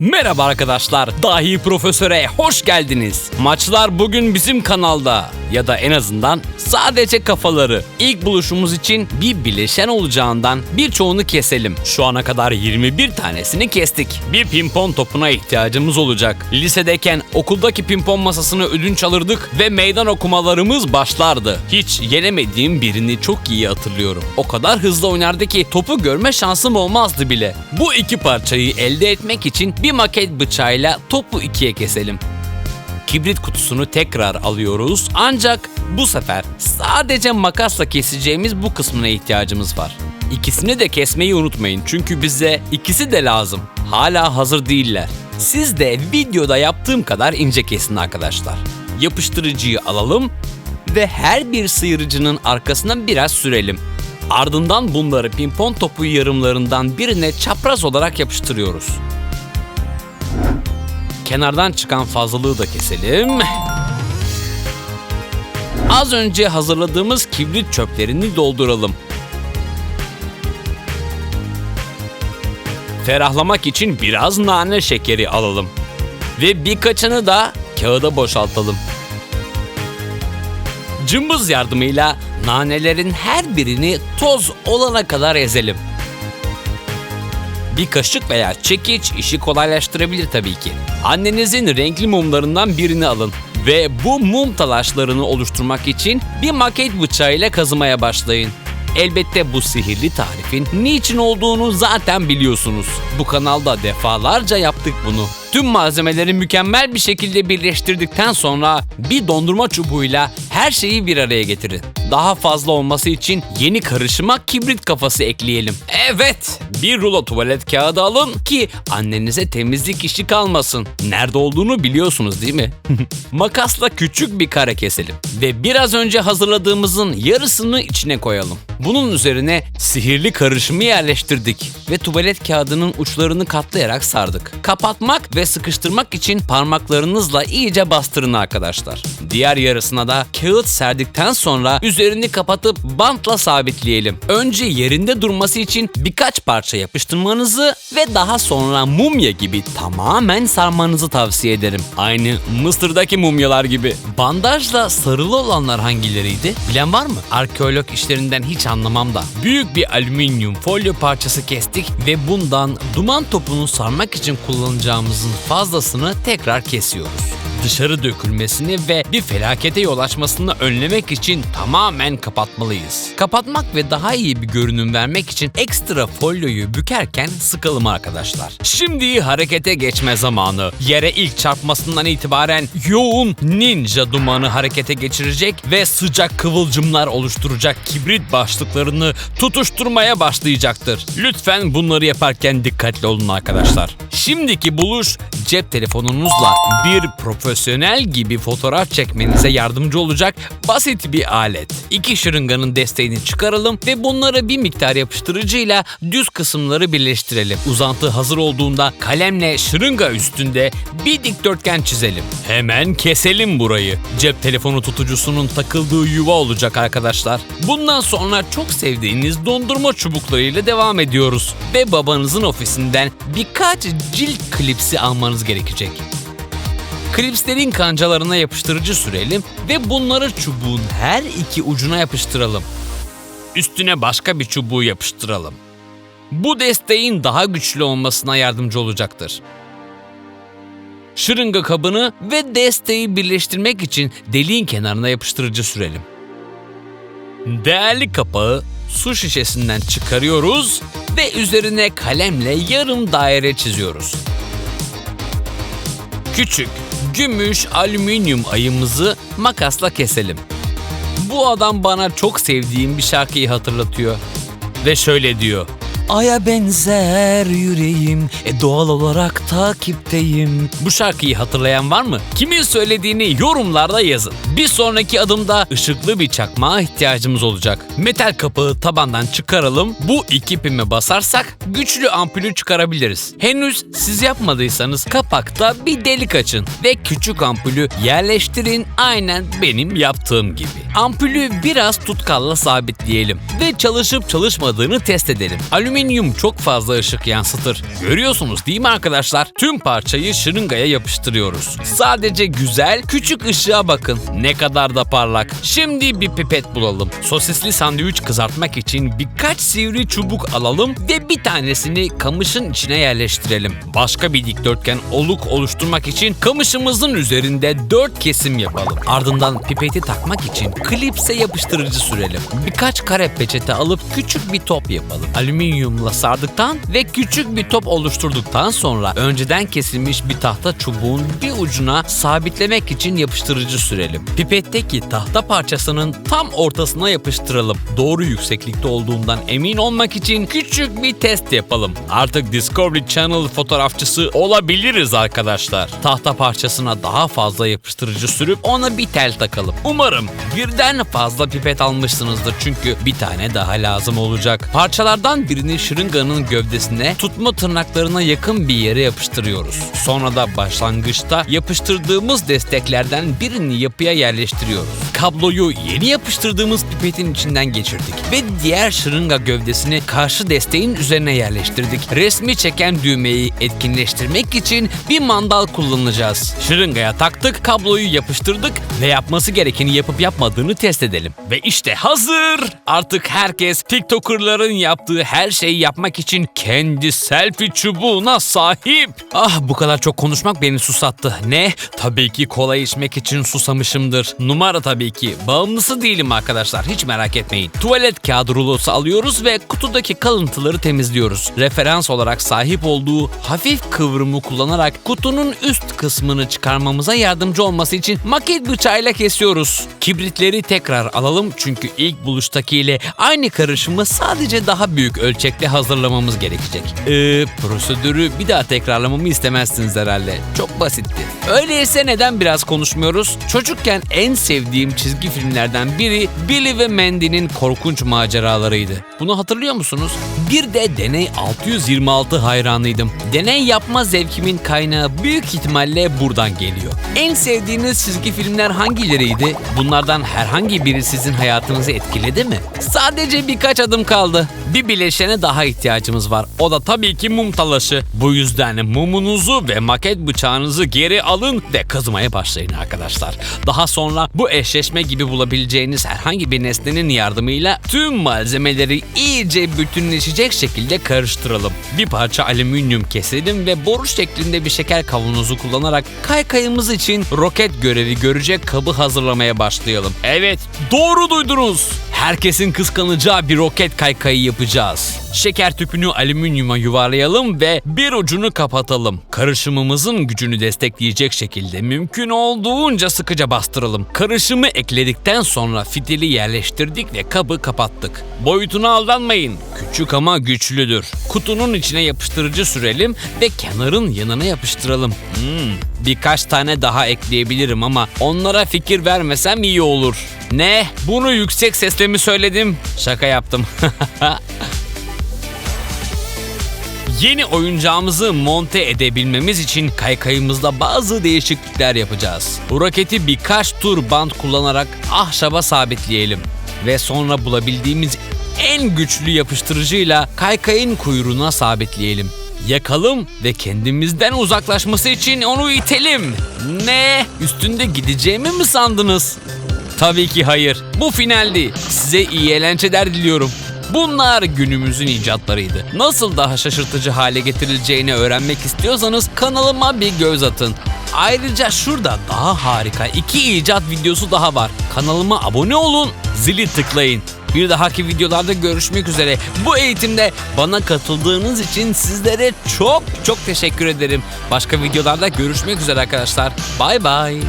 Merhaba arkadaşlar, Dahi Profesör'e hoş geldiniz. Maçlar bugün bizim kanalda ya da en azından sadece kafaları. İlk buluşumuz için bir bileşen olacağından birçoğunu keselim. Şu ana kadar 21 tanesini kestik. Bir pimpon topuna ihtiyacımız olacak. Lisedeyken okuldaki pimpon masasını ödünç alırdık ve meydan okumalarımız başlardı. Hiç yenemediğim birini çok iyi hatırlıyorum. O kadar hızlı oynardı ki topu görme şansım olmazdı bile. Bu iki parçayı elde etmek için bir maket bıçağıyla topu ikiye keselim. Kibrit kutusunu tekrar alıyoruz ancak bu sefer sadece makasla keseceğimiz bu kısmına ihtiyacımız var. İkisini de kesmeyi unutmayın çünkü bize ikisi de lazım. Hala hazır değiller. Siz de videoda yaptığım kadar ince kesin arkadaşlar. Yapıştırıcıyı alalım ve her bir sıyırıcının arkasına biraz sürelim. Ardından bunları pimpon topu yarımlarından birine çapraz olarak yapıştırıyoruz. Kenardan çıkan fazlalığı da keselim. Az önce hazırladığımız kibrit çöplerini dolduralım. Ferahlamak için biraz nane şekeri alalım. Ve birkaçını da kağıda boşaltalım. Cımbız yardımıyla nanelerin her birini toz olana kadar ezelim. Bir kaşık veya çekiç işi kolaylaştırabilir tabii ki. Annenizin renkli mumlarından birini alın ve bu mum talaşlarını oluşturmak için bir maket bıçağıyla kazımaya başlayın. Elbette bu sihirli tarifin niçin olduğunu zaten biliyorsunuz. Bu kanalda defalarca yaptık bunu. Tüm malzemeleri mükemmel bir şekilde birleştirdikten sonra bir dondurma çubuğuyla her şeyi bir araya getirin. Daha fazla olması için yeni karışıma kibrit kafası ekleyelim. Evet, bir rulo tuvalet kağıdı alın ki annenize temizlik işi kalmasın. Nerede olduğunu biliyorsunuz değil mi? Makasla küçük bir kare keselim ve biraz önce hazırladığımızın yarısını içine koyalım. Bunun üzerine sihirli karışımı yerleştirdik ve tuvalet kağıdının uçlarını katlayarak sardık. Kapatmak ve sıkıştırmak için parmaklarınızla iyice bastırın arkadaşlar. Diğer yarısına da kağıt serdikten sonra üzerini kapatıp bantla sabitleyelim. Önce yerinde durması için birkaç parça yapıştırmanızı ve daha sonra mumya gibi tamamen sarmanızı tavsiye ederim. Aynı Mısır'daki mumyalar gibi. Bandajla sarılı olanlar hangileriydi? Bilen var mı? Arkeolog işlerinden hiç anlamam da. Büyük bir alüminyum folyo parçası kestik ve bundan duman topunu sarmak için kullanacağımızın fazlasını tekrar kesiyoruz dışarı dökülmesini ve bir felakete yol açmasını önlemek için tamamen kapatmalıyız. Kapatmak ve daha iyi bir görünüm vermek için ekstra folyoyu bükerken sıkalım arkadaşlar. Şimdi harekete geçme zamanı. Yere ilk çarpmasından itibaren yoğun ninja dumanı harekete geçirecek ve sıcak kıvılcımlar oluşturacak kibrit başlıklarını tutuşturmaya başlayacaktır. Lütfen bunları yaparken dikkatli olun arkadaşlar. Şimdiki buluş cep telefonunuzla bir profesyonel gibi fotoğraf çekmenize yardımcı olacak basit bir alet. İki şırınganın desteğini çıkaralım ve bunları bir miktar yapıştırıcıyla düz kısımları birleştirelim. Uzantı hazır olduğunda kalemle şırınga üstünde bir dikdörtgen çizelim. Hemen keselim burayı. Cep telefonu tutucusunun takıldığı yuva olacak arkadaşlar. Bundan sonra çok sevdiğiniz dondurma çubuklarıyla devam ediyoruz. Ve babanızın ofisinden birkaç cilt klipsi almanız gerekecek. Klipslerin kancalarına yapıştırıcı sürelim ve bunları çubuğun her iki ucuna yapıştıralım. Üstüne başka bir çubuğu yapıştıralım. Bu desteğin daha güçlü olmasına yardımcı olacaktır. Şırınga kabını ve desteği birleştirmek için deliğin kenarına yapıştırıcı sürelim. Değerli kapağı su şişesinden çıkarıyoruz ve üzerine kalemle yarım daire çiziyoruz. Küçük, gümüş alüminyum ayımızı makasla keselim. Bu adam bana çok sevdiğim bir şarkıyı hatırlatıyor. Ve şöyle diyor. Aya benzer yüreğim, e doğal olarak takipteyim. Bu şarkıyı hatırlayan var mı? Kimin söylediğini yorumlarda yazın. Bir sonraki adımda ışıklı bir çakmağa ihtiyacımız olacak. Metal kapağı tabandan çıkaralım. Bu iki pime basarsak güçlü ampulü çıkarabiliriz. Henüz siz yapmadıysanız kapakta bir delik açın ve küçük ampulü yerleştirin aynen benim yaptığım gibi. Ampulü biraz tutkalla sabitleyelim ve çalışıp çalışmadığını test edelim. Alüminyum Alüminyum çok fazla ışık yansıtır. Görüyorsunuz değil mi arkadaşlar? Tüm parçayı şırıngaya yapıştırıyoruz. Sadece güzel küçük ışığa bakın. Ne kadar da parlak. Şimdi bir pipet bulalım. Sosisli sandviç kızartmak için birkaç sivri çubuk alalım ve bir tanesini kamışın içine yerleştirelim. Başka bir dikdörtgen oluk oluşturmak için kamışımızın üzerinde dört kesim yapalım. Ardından pipeti takmak için klipse yapıştırıcı sürelim. Birkaç kare peçete alıp küçük bir top yapalım. Alüminyumla sardıktan ve küçük bir top oluşturduktan sonra önceden kesilmiş bir tahta çubuğun bir ucuna sabitlemek için yapıştırıcı sürelim. Pipetteki tahta parçasının tam ortasına yapıştıralım. Doğru yükseklikte olduğundan emin olmak için küçük bir test yapalım. Artık Discovery Channel fotoğrafçısı olabiliriz arkadaşlar. Tahta parçasına daha fazla yapıştırıcı sürüp ona bir tel takalım. Umarım birden fazla pipet almışsınızdır çünkü bir tane daha lazım olacak. Parçalardan birini şırınganın gövdesine tutma tırnaklarına yakın bir yere yapıştırıyoruz. Sonra da başlangıçta yapıştırdığımız desteklerden birini yapıya yerleştiriyoruz. Kabloyu yeni yapıştırdığımız pipetin içinden geçirdik ve diğer şırınga gövdesini karşı desteğin üzerine yerleştirdik. Resmi çeken düğmeyi etkinleştirmek için bir mandal kullanacağız. Şırıngaya taktık, kabloyu yapıştırdık ve yapması gerekeni yapıp yapmadığını test edelim. Ve işte hazır! Artık herkes TikToker'ların yaptığı her şeyi yapmak için kendi selfie çubuğuna sahip. Ah bu kadar çok konuşmak beni susattı. Ne? Tabii ki kola içmek için susamışımdır. Numara tabii ki. Bağımlısı değilim arkadaşlar. Hiç merak etmeyin. Tuvalet kağıdı rulosu alıyoruz ve kutudaki kalıntıları temizliyoruz. Referans olarak sahip olduğu hafif kıvrımı kullanarak kutunun üst kısmını çıkarmamıza yardımcı olması için maket bıçağıyla kesiyoruz. Kibritleri tekrar alalım çünkü ilk buluştakiyle aynı karışımı sadece daha büyük ölçekte hazırlamamız gerekecek. Ee, prosedürü bir daha tekrarlamamı istemezsiniz herhalde. Çok basitti. Öyleyse neden biraz konuşmuyoruz? Çocukken en sevdiğim çizgi filmlerden biri Billy ve Mandy'nin korkunç maceralarıydı. Bunu hatırlıyor musunuz? Bir de Deney 626 hayranıydım. Deney yapma zevkimin kaynağı büyük ihtimalle buradan geliyor. En sevdiğiniz çizgi filmler hangileriydi? Bunlardan herhangi biri sizin hayatınızı etkiledi mi? Sadece birkaç adım kaldı. Bir bileşene daha ihtiyacımız var. O da tabii ki mum talaşı. Bu yüzden mumunuzu ve maket bıçağınızı geri alın ve kazımaya başlayın arkadaşlar. Daha sonra bu eşleşme gibi bulabileceğiniz herhangi bir nesnenin yardımıyla tüm malzemeleri iyice bütünleşecek şekilde karıştıralım. Bir parça alüminyum keselim ve boru şeklinde bir şeker kavanozu kullanarak kaykayımız için roket görevi görecek kabı hazırlamaya başlayalım. Evet, doğru duydunuz. Herkesin kıskanacağı bir roket kaykayı yapacağız. Şeker tüpünü alüminyuma yuvarlayalım ve bir ucunu kapatalım. Karışımımızın gücünü destekleyecek şekilde mümkün olduğunca sıkıca bastıralım. Karışımı ekledikten sonra fitili yerleştirdik ve kabı kapattık. Boyutuna aldanmayın. Küçük ama güçlüdür. Kutunun içine yapıştırıcı sürelim ve kenarın yanına yapıştıralım. Hmm, birkaç tane daha ekleyebilirim ama onlara fikir vermesem iyi olur. Ne? Bunu yüksek sesle mi söyledim? Şaka yaptım. Yeni oyuncağımızı monte edebilmemiz için kaykayımızda bazı değişiklikler yapacağız. Bu roketi birkaç tur bant kullanarak ahşaba sabitleyelim ve sonra bulabildiğimiz en güçlü yapıştırıcıyla kaykayın kuyruğuna sabitleyelim. Yakalım ve kendimizden uzaklaşması için onu itelim. Ne? Üstünde gideceğimi mi sandınız? Tabii ki hayır. Bu finaldi. Size iyi eğlenceler diliyorum. Bunlar günümüzün icatlarıydı. Nasıl daha şaşırtıcı hale getirileceğini öğrenmek istiyorsanız kanalıma bir göz atın. Ayrıca şurada daha harika iki icat videosu daha var. Kanalıma abone olun, zili tıklayın. Bir dahaki videolarda görüşmek üzere. Bu eğitimde bana katıldığınız için sizlere çok çok teşekkür ederim. Başka videolarda görüşmek üzere arkadaşlar. Bay bay.